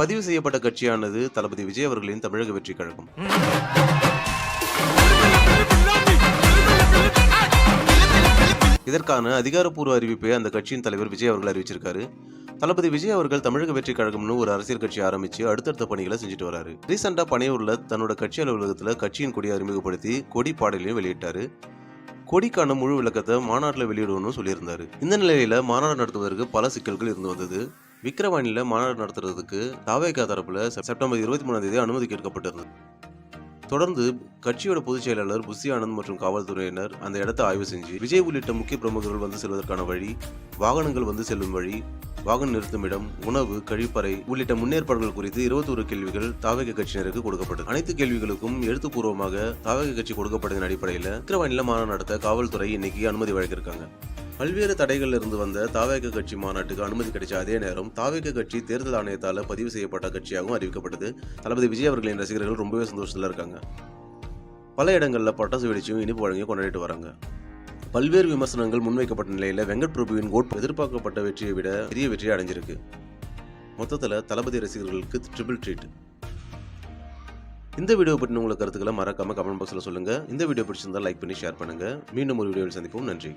பதிவு செய்யப்பட்ட கட்சியானது தளபதி விஜய் அவர்களின் தமிழக வெற்றி கழகம். இதற்கான அதிகாரப்பூர்வ அறிவிப்பை அந்த கட்சியின் தலைவர் விஜய் அவர்கள் அறிவிச்சிருக்காரு. தளபதி விஜய் அவர்கள் தமிழக வெற்றி கழகம்னு ஒரு அரசியல் கட்சி ஆரம்பிச்சு அடுத்தடுத்த பணிகளை செஞ்சுட்டு வராரு. ரீசெண்டா பனையூர்ல தன்னோட கட்சி அலுவலகத்துல கட்சியின் கொடியை அறிமுகப்படுத்தி கொடி பாடலையும் வெளியிட்டாரு. கொடிக்கான முழு விளக்கத்தை மாநாட்டில் வெளியிடணும்னு சொல்லியிருந்தாரு. இந்த நிலையில மாநாடு நடத்துவதற்கு பல சிக்கல்கள் இருந்து வந்தது. விக்கிரவாணியில் மாநாடு நடத்துறதுக்கு தாவேகா தரப்புல செப்டம்பர் இருபத்தி மூணாம் தேதி அனுமதி கேட்கப்பட்டிருந்தது. தொடர்ந்து கட்சியோட பொதுச் செயலாளர் புஷி ஆனந்த் மற்றும் காவல்துறையினர் அந்த இடத்தை ஆய்வு செஞ்சு விஜய் உள்ளிட்ட முக்கிய பிரமுகர்கள் வந்து செல்வதற்கான வழி வாகனங்கள் வந்து செல்லும் வழி வாகன நிறுத்துமிடம் உணவு கழிப்பறை உள்ளிட்ட முன்னேற்பாடுகள் குறித்து இருபத்தோரு கேள்விகள் தாவக கட்சியினருக்கு கொடுக்கப்பட்டது. அனைத்து கேள்விகளுக்கும் எழுத்துப்பூர்வமாக தாவக கட்சி கொடுக்கப்பட்டதன் அடிப்படையில் விக்கிரவாணியில மாநாடு நடத்த காவல்துறை இன்னைக்கு அனுமதி வழங்கியிருக்காங்க. பல்வேறு தடைகளில் இருந்து வந்த தாவேக கட்சி மாநாட்டுக்கு அனுமதி கிடைச்ச அதே நேரம் தாவேக கட்சி தேர்தல் ஆணையத்தால் பதிவு செய்யப்பட்ட கட்சியாகவும் அறிவிக்கப்பட்டது. தளபதி விஜய் அவர்களின் ரசிகர்கள் ரொம்பவே சந்தோஷத்தில் இருக்காங்க. பல இடங்களில் பட்டாசு வெடிச்சும் இனிப்பு வழங்கி கொண்டாடிட்டு வராங்க. பல்வேறு விமர்சனங்கள் முன்வைக்கப்பட்ட நிலையில் வெங்கட் பிரபுவின் ஓட் எதிர்பார்க்கப்பட்ட வெற்றியை விட பெரிய வெற்றியை அடைஞ்சிருக்கு. மொத்தத்தில் தளபதி ரசிகர்களுக்கு ட்ரிபிள் ட்ரீட் இந்த வீடியோ பற்றி உங்களுக்கு கருத்துக்களை மறக்காமல் கமெண்ட் பாக்ஸில் சொல்லுங்கள் இந்த வீடியோ பிடிச்சிருந்தால் லைக் பண்ணி ஷேர் பண்ணுங்கள் மீண்டும் ஒரு வீடியோவில் சந்திப்போம். நன்றி.